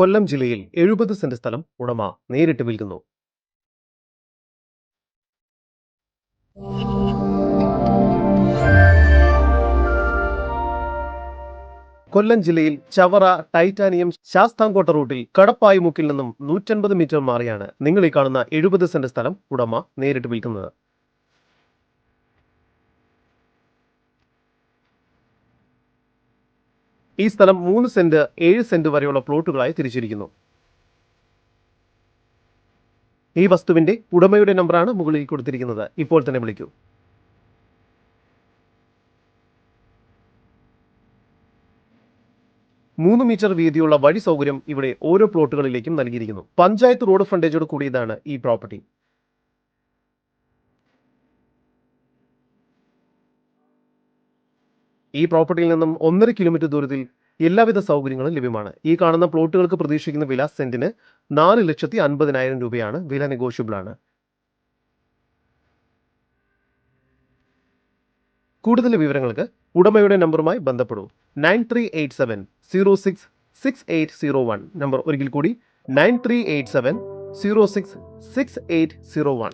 കൊല്ലം ജില്ലയിൽ എഴുപത് സെന്റ് സ്ഥലം ഉടമ നേരിട്ട് വിൽക്കുന്നു. കൊല്ലം ജില്ലയിൽ ചവറ ടൈറ്റാനിയം ശാസ്താംകോട്ട റൂട്ടിൽ കടപ്പായുമുക്കിൽ നിന്നും നൂറ്റൻപത് മീറ്റർ മാറിയാണ് നിങ്ങൾ ഈ കാണുന്ന എഴുപത് സെന്റ് സ്ഥലം ഉടമ നേരിട്ട് വിൽക്കുന്നത്. ഈ സ്ഥലം മൂന്ന് സെന്റ് ഏഴ് സെന്റ് വരെയുള്ള പ്ലോട്ടുകളായി തിരിച്ചിരിക്കുന്നു. ഈ വസ്തുവിന്റെ ഉടമയുടെ നമ്പറാണ് മുകളിൽ കൊടുത്തിരിക്കുന്നത്. ഇപ്പോൾ തന്നെ വിളിക്കൂ. മൂന്ന് മീറ്റർ വീതിയുള്ള വഴി സൗകര്യം ഇവിടെ ഓരോ പ്ലോട്ടുകളിലേക്കും നൽകിയിരിക്കുന്നു. പഞ്ചായത്ത് റോഡ് ഫ്രണ്ടേജോട് കൂടിയതാണ് ഈ പ്രോപ്പർട്ടി. ഈ പ്രോപ്പർട്ടിയിൽ നിന്നും ഒന്നര കിലോമീറ്റർ ദൂരത്തിൽ എല്ലാവിധ സൗകര്യങ്ങളും ലഭ്യമാണ്. ഈ കാണുന്ന പ്ലോട്ടുകൾക്ക് പ്രതീക്ഷിക്കുന്ന വില സെന്റിന് നാല് ലക്ഷത്തി അൻപതിനായിരം രൂപയാണ്. വില നെഗോഷ്യബിൾ ആണ്. കൂടുതൽ വിവരങ്ങൾക്ക് ഉടമയുടെ നമ്പറുമായി ബന്ധപ്പെടൂ. Nine three eight seven zero six six eight zero one. Number ഒരിക്കൽ കൂടി. Nine three eight seven zero six six eight zero one.